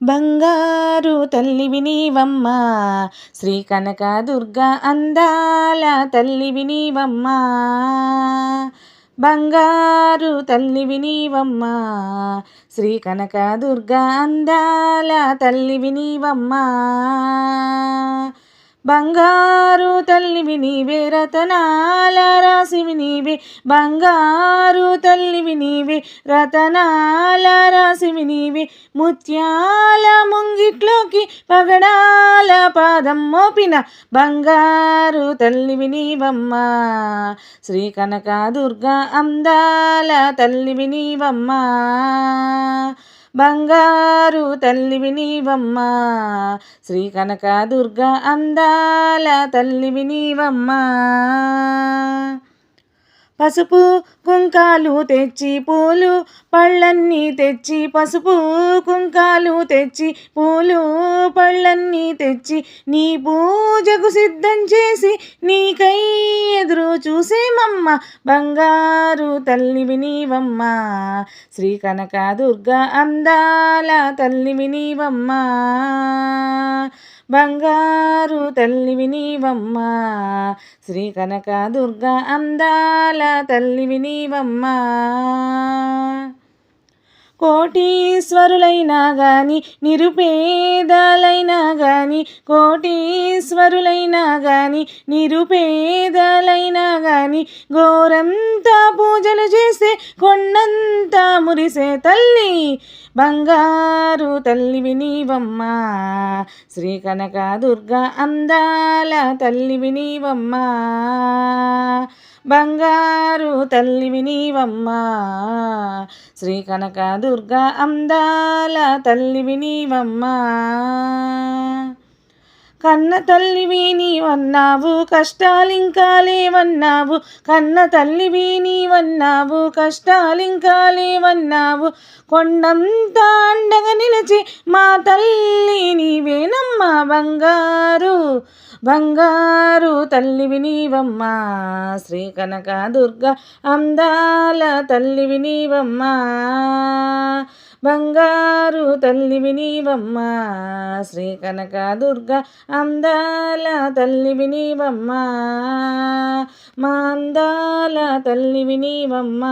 బంగారు తల్లి వినీవమ్మ శ్రీ కనక దుర్గా అందాల తల్లి వినీవమ్మ బంగారు తల్లి వినీవమ్మ శ్రీ కనక దుర్గా అందాల తల్లి వినీవమ్మ బంగారు తల్లివి నీవే రతనాల రాసివి నీవే. బంగారు తల్లివి నీవే రతనాల రాసివి నీవే. ముత్యాల ముంగిట్లోకి పగడాల పాదం మోపిన బంగారు తల్లివి నీవమ్మ. శ్రీ కనక దుర్గా అందాల తల్లివి నీవమ్మ. బంగారు తల్లివి నీవమ్మ. శ్రీ కనకదుర్గ అందాల తల్లివి నీవమ్మ. పసుపు కుంకాలు తెచ్చి పూలు పళ్ళన్నీ తెచ్చి పసుపు కుంకాలు తెచ్చి పూలు పళ్ళన్నీ తెచ్చి నీ పూజకు సిద్ధం చేసి నీకై ఎదురు చూసేమమ్మ బంగారు తల్లివి నీవమ్మ. శ్రీ కనక దుర్గా అందాల తల్లివి నీవమ్మ. బంగారు తల్లివి నీవమ్మ. శ్రీ కనక దుర్గా అందాల తల్లివి నీవమ్మ. కోటీశ్వరులైనా గాని నిరుపేదలైనా గాని కోటీశ్వరులైనా గాని నిరుపేదలైనా గాని ఘోరంతా పూజలు చేసే కొండంతా మురిసే తల్లి బంగారు తల్లివి నీవమ్మ. శ్రీ కనక దుర్గా అందాల తల్లివి నీవమ్మ. బంగారు తల్లివి నీవమ్మ. శ్రీ కనక దుర్గా అందాల తల్లివి నీవమ్మ. కన్న తల్లివి నీవన్నావు కష్టాలింకా లేవన్నావు. కన్న తల్లివి నీవన్నావు కష్టాలింకా లేవన్నావు. కొండంతా అండగా నిలిచి మా తల్లి నీవేనమ్మా బంగారు బంగారు తల్లివి నీవమ్మ. శ్రీ కనక దుర్గ అందాల తల్లివి నీవమ్మ. బంగారు తల్లివి నీవమ్మ. శ్రీ కనక దుర్గ అందాల తల్లివి నీవమ్మ. మా అందాల తల్లివి నీవమ్మ.